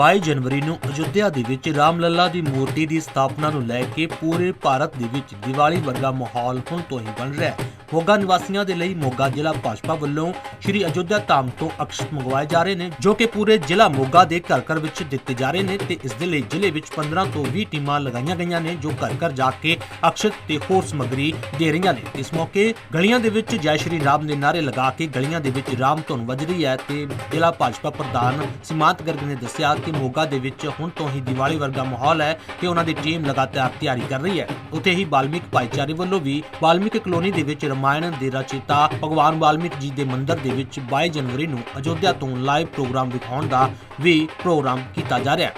22 ਜਨਵਰੀ ਨੂੰ ਅਯੁੱਧਿਆ ਦੇ ਵਿੱਚ ਰਾਮ ਲੱਲਾ ਦੀ ਮੂਰਤੀ ਦੀ ਸਥਾਪਨਾ ਨੂੰ ਲੈ ਕੇ ਪੂਰੇ ਭਾਰਤ ਦੇ ਵਿੱਚ ਦੀਵਾਲੀ ਵਰਗਾ ਮਾਹੌਲ ਹੁਣ ਤੋਂ ਹੀ ਬਣ ਰਿਹਾ ਹੈ। ਮੋਗਾ ਨਿਵਾਸੀਆਂ ਦੇ ਲਈ ਮੋਗਾ ਜ਼ਿਲ੍ਹਾ ਭਾਜਪਾ ਵੱਲੋਂ ਸ਼੍ਰੀ ਅਯੋਧਿਆ ਧਾਮ ਤੋਂ ਅਕਸ਼ਤ ਮੰਗਵਾਏ ਜਾ ਰਹੇ ਨੇ, ਜੋ ਕਿ ਪੂਰੇ ਜ਼ਿਲ੍ਹਾ ਮੋਗਾ ਦੇ ਘਰ ਘਰ ਵਿੱਚ ਦਿੱਤੇ ਜਾ ਰਹੇ ਨੇ ਤੇ ਇਸ ਦੇ ਲਈ ਜ਼ਿਲ੍ਹੇ ਵਿੱਚ 15 ਤੋਂ 20 ਟੀਮਾਂ ਲਗਾਈਆਂ ਗਈਆਂ ਨੇ, ਜੋ ਘਰ ਘਰ ਜਾ ਕੇ ਅਕਸ਼ਤ ਤੇ ਹੋਰ ਸਮੱਗਰੀ ਦੇ ਰਹੀਆਂ ਨੇ। ਇਸ ਮੌਕੇ ਗਲੀਆਂ ਦੇ ਵਿੱਚ ਜੈ ਸ਼੍ਰੀ ਰਾਮ ਦੇ ਨਾਰੇ ਲਗਾ ਕੇ ਗਲੀਆਂ ਦੇ ਵਿੱਚ ਰਾਮ ਧੁਨ ਵੱਜ ਰਹੀ ਹੈ ਤੇ ਜ਼ਿਲ੍ਹਾ ਭਾਜਪਾ ਪ੍ਰਧਾਨ ਸੀਮਾਂਤ ਗਰਗ ਨੇ ਦੱਸਿਆ ਕਿ ਮੋਗਾ ਦੇ ਵਿੱਚ ਹੁਣ ਤੋਂ ਹੀ ਦੀਵਾਲੀ ਵਰਗਾ ਮਾਹੌਲ ਹੈ ਤੇ ਉਹਨਾਂ ਦੀ ਟੀਮ ਲਗਾਤਾਰ ਤਿਆਰੀ ਕਰ ਰਹੀ ਹੈ। ਉੱਥੇ ਹੀ ਬਾਲਮਿਕ ਭਾਈਚਾਰੇ ਵੱਲੋਂ ਵੀ ਬਾਲਮਿਕ ਕਲੋਨੀ ਦੇ ਵਿੱਚ ਰਮਾਇਣ ਦੇ ਰਚయిਤਾ ਭਗਵਾਨ ਵਾਲਮੀਕ ਜੀ ਦੇ ਮੰਦਿਰ ਦੇ ਵਿੱਚ 22 ਜਨਵਰੀ ਨੂੰ ਅਯੋਧਿਆ ਤੋਂ ਲਾਈਵ ਪ੍ਰੋਗਰਾਮ ਦਿਖਾਉਣ ਦਾ ਵੀ ਪ੍ਰੋਗਰਾਮ ਕੀਤਾ ਜਾ ਰਿਹਾ ਹੈ।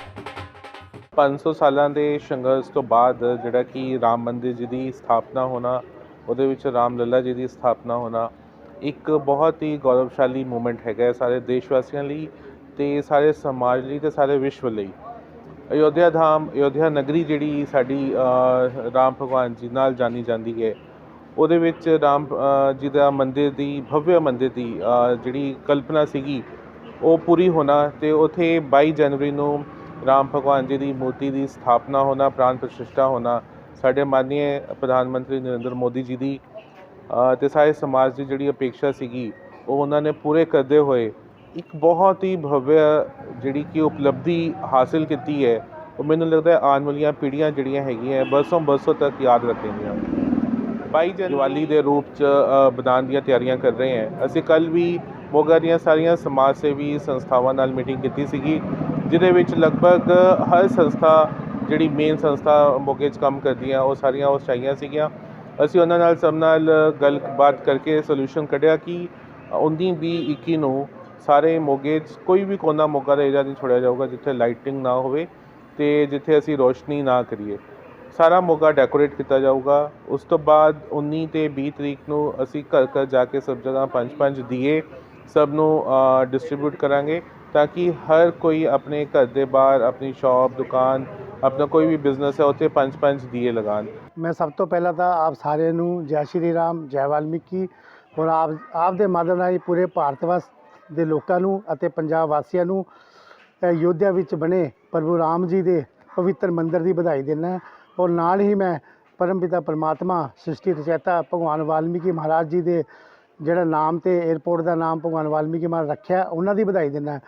500 ਸਾਲਾਂ ਦੇ ਸੰਘਰਸ਼ ਤੋਂ ਬਾਅਦ ਜਿਹੜਾ ਕਿ ਰਾਮ ਮੰਦਿਰ ਜੀ ਦੀ ਸਥਾਪਨਾ ਹੋਣਾ, ਉਹਦੇ ਵਿੱਚ ਰਾਮ ਲੱਲਾ ਜੀ ਦੀ ਸਥਾਪਨਾ ਹੋਣਾ, ਇੱਕ ਬਹੁਤ ਹੀ ਗੌਰਵਸ਼ਾਲੀ ਮੂਮੈਂਟ ਹੈਗਾ ਸਾਰੇ ਦੇਸ਼ ਵਾਸੀਆਂ ਲਈ ਤੇ ਸਾਰੇ ਸਮਾਜ ਲਈ ਤੇ ਸਾਰੇ ਵਿਸ਼ਵ ਲਈ। ਅਯੋਧਿਆ ਧਾਮ, ਅਯੋਧਿਆ ਨਗਰੀ ਜਿਹੜੀ ਸਾਡੀ ਰਾਮ ਭਗਵਾਨ ਜੀ ਨਾਲ ਜਾਣੀ ਜਾਂਦੀ ਹੈ। ਉਹਦੇ ਵਿੱਚ ਰਾਮ ਜੀ ਦਾ ਮੰਦਿਰ ਦੀ ਭਵਯ ਮੰਦਿਰ ਦੀ ਜਿਹੜੀ ਕਲਪਨਾ ਸੀਗੀ ਉਹ ਪੂਰੀ ਹੋਣਾ ਤੇ ਉਥੇ 22 ਜਨਵਰੀ ਨੂੰ ਰਾਮ ਭਗਵਾਨ ਜੀ ਦੀ ਮੂਰਤੀ ਦੀ ਸਥਾਪਨਾ ਹੋਣਾ ਪ੍ਰਾਣ ਪ੍ਰਤਿਸ਼ਠਾ ਹੋਣਾ ਸਾਡੇ ਮਾਨਨੀय ਪ੍ਰਧਾਨ ਮੰਤਰੀ ਨਰਿੰਦਰ ਮੋਦੀ ਜੀ ਦੀ ਅ, ਤੇ ਸਾਰੇ ਸਮਾਜ ਦੀ ਜਿਹੜੀ ਅਪੇਕਸ਼ਾ ਸੀਗੀ ਉਹ ਉਹਨਾਂ ਨੇ ਪੂਰੇ ਕਰਦੇ ਹੋਏ ਇੱਕ ਬਹੁਤ ਹੀ ਭਵਯ ਜਿਹੜੀ ਕਿ ਉਪਲਬਧੀ ਹਾਸਲ ਕੀਤੀ ਹੈ। ਉਹ ਮੈਨੂੰ ਲੱਗਦਾ ਆਉਣ ਵਾਲੀਆਂ ਪੀੜ੍ਹੀਆਂ ਜਿਹੜੀਆਂ ਹੈਗੀਆਂ ਬਰਸੋਂ ਬਰਸੋਂ ਤੱਕ ਯਾਦ ਰੱਖਣਗੀਆਂ। 22 ਜਨਵਰੀ ਦੇ ਰੂਪ ਚ ਅ, ਬਣਾਉਣ ਦੀਆਂ ਤਿਆਰੀਆਂ ਕਰ ਰਹੇ ਹਾਂ। ਅਸੀਂ ਕੱਲ ਵੀ ਮੋਗਾ ਦੀਆਂ ਸਾਰੀਆਂ ਸਮਾਜ ਸੇਵੀ ਸੰਸਥਾਵਾਂ ਨਾਲ ਮੀਟਿੰਗ ਕੀਤੀ ਸੀਗੀ ਜਿਹਦੇ ਵਿੱਚ ਲਗਭਗ ਹਰ ਸੰਸਥਾ ਜਿਹੜੀ ਮੇਨ ਸੰਸਥਾ ਮੋਗੇ 'ਚ ਕੰਮ ਕਰਦੀਆਂ ਉਹ ਸਾਰੀਆਂ ਉਹ ਚਾਹੀਆਂ ਸੀਗੀਆਂ। ਅਸੀਂ ਉਹਨਾਂ ਨਾਲ ਸਭ ਨਾਲ ਗੱਲਬਾਤ ਕਰਕੇ ਸੋਲੂਸ਼ਨ ਕੱਢਿਆ ਕਿ 19 ਵੀਹ 21 ਨੂੰ ਸਾਰੇ ਮੋਗੇ 'ਚ ਕੋਈ ਵੀ ਕੋਨਾ ਮੋਗਾ ਦਾ ਏਰੀਆ ਨਹੀਂ ਛੋੜਿਆ ਜਾਊਗਾ ਜਿੱਥੇ ਲਾਈਟਿੰਗ ਨਾ ਹੋਵੇ ਤੇ ਜਿੱਥੇ ਅਸੀਂ ਰੋਸ਼ਨੀ ਨਾ ਕਰੀਏ। ਸਾਰਾ ਮੋਗਾ ਡੈਕੋਰੇਟ ਕੀਤਾ ਜਾਊਗਾ। ਉਸ ਤੋਂ ਬਾਅਦ 19 ਤੇ 20 ਤਰੀਕ ਨੂੰ ਅਸੀਂ ਘਰ ਘਰ ਜਾ ਕੇ ਸਭ ਜਗ੍ਹਾ ਪੰਜ ਪੰਜ ਦੀਏ, ਸਭ ਨੂੰ ਡਿਸਟ੍ਰੀਬਿਊਟ ਕਰਾਂਗੇ ਤਾਂ ਕਿ ਹਰ ਕੋਈ ਆਪਣੇ ਘਰ ਦੇ ਬਾਹਰ, ਆਪਣੀ ਸ਼ਾਪ ਦੁਕਾਨ, ਆਪਣਾ ਕੋਈ ਵੀ ਬਿਜ਼ਨਸ ਹੈ, ਉੱਥੇ ਪੰਜ ਪੰਜ ਦੀਏ ਲਗਾਉਣ। ਮੈਂ ਸਭ ਤੋਂ ਪਹਿਲਾਂ ਤਾਂ ਆਪ ਸਾਰਿਆਂ ਨੂੰ ਜੈ ਸ਼੍ਰੀ ਰਾਮ, ਜੈ ਵਾਲਮੀਕੀ ਔਰ ਆਪ ਆਪ ਦੇ ਮਾਧਵ ਨਾਲ ਪੂਰੇ ਭਾਰਤ ਵਾਸ ਦੇ ਲੋਕਾਂ ਨੂੰ ਅਤੇ ਪੰਜਾਬ ਵਾਸੀਆਂ ਨੂੰ ਅਯੋਧਿਆ ਵਿੱਚ ਬਣੇ ਪ੍ਰਭੂ ਰਾਮ ਜੀ ਦੇ ਪਵਿੱਤਰ ਮੰਦਿਰ ਦੀ ਵਧਾਈ ਦਿੰਦਾ ਔਰ ਨਾਲ ਹੀ ਮੈਂ ਪਰਮ ਪਿਤਾ ਪਰਮਾਤਮਾ ਸ੍ਰਿਸ਼ਟੀ ਰਚੈਤਾ ਭਗਵਾਨ ਵਾਲਮੀਕੀ ਮਹਾਰਾਜ ਜੀ ਦੇ ਜਿਹੜਾ ਨਾਮ ਤੇ 에ਅਰਪੋਰਟ ਦਾ ਨਾਮ ਭਗਵਾਨ ਵਾਲਮੀਕੀ ਮਹਾਰਾਜ ਰੱਖਿਆ, ਉਹਨਾਂ ਦੀ ਵਧਾਈ ਦਿੰਦਾ।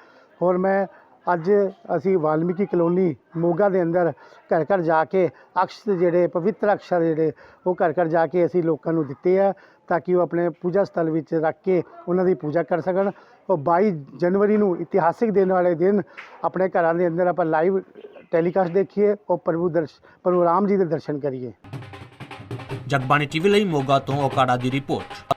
ਹੋਰ ਮੈਂ ਅੱਜ ਅਸੀਂ ਵਾਲਮੀਕੀ ਕਲੋਨੀ ਮੋਗਾ ਦੇ ਅੰਦਰ ਘਰ ਘਰ ਜਾ ਕੇ ਅਕਸ਼ ਜਿਹੜੇ ਪਵਿੱਤਰ ਅਕਸ਼ਰ ਜਿਹੜੇ ਉਹ ਘਰ ਘਰ ਜਾ ਕੇ ਅਸੀਂ ਲੋਕਾਂ ਨੂੰ ਦਿੱਤੇ ਆ ਤਾਂ ਕਿ ਉਹ ਆਪਣੇ ਪੂਜਾ ਸਥਲ ਵਿੱਚ ਰੱਖ ਕੇ ਉਹਨਾਂ ਦੀ ਪੂਜਾ ਕਰ ਸਕਣ। ਉਹ 22 ਜਨਵਰੀ ਨੂੰ ਇਤਿਹਾਸਿਕ ਦਿਨ ਵਾਲੇ ਦਿਨ ਆਪਣੇ ਘਰਾਂ ਦੇ ਅੰਦਰ ਆਪਾਂ ਲਾਈਵ ਟੈਲੀਕਾਸਟ ਦੇਖੀਏ, ਉਹ ਪ੍ਰਭੂ ਦਰਸ਼, ਪ੍ਰਭੂ ਰਾਮ ਜੀ ਦੇ ਦਰਸ਼ਨ ਕਰੀਏ। ਜਗਬਾਣੀ ਟੀਵੀ ਲਈ ਮੋਗਾ ਤੋਂ ਓਕਾੜਾ ਦੀ ਰਿਪੋਰਟ।